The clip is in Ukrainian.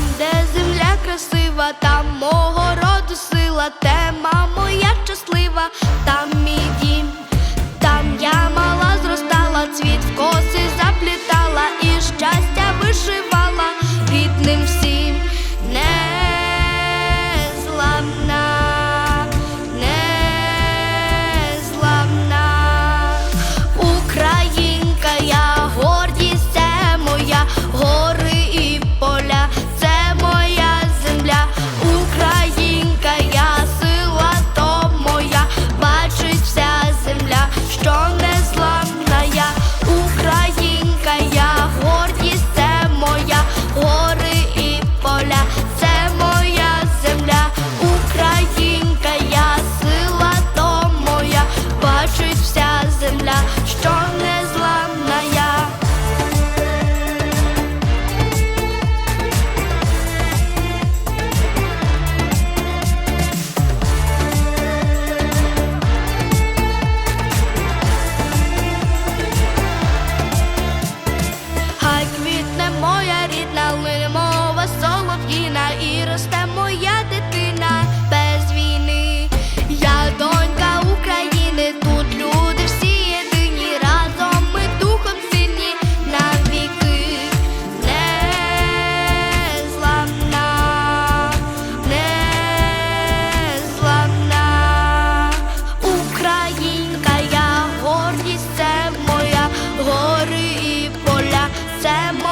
Там, де земля красива, там мого роду сила, те тема. c'è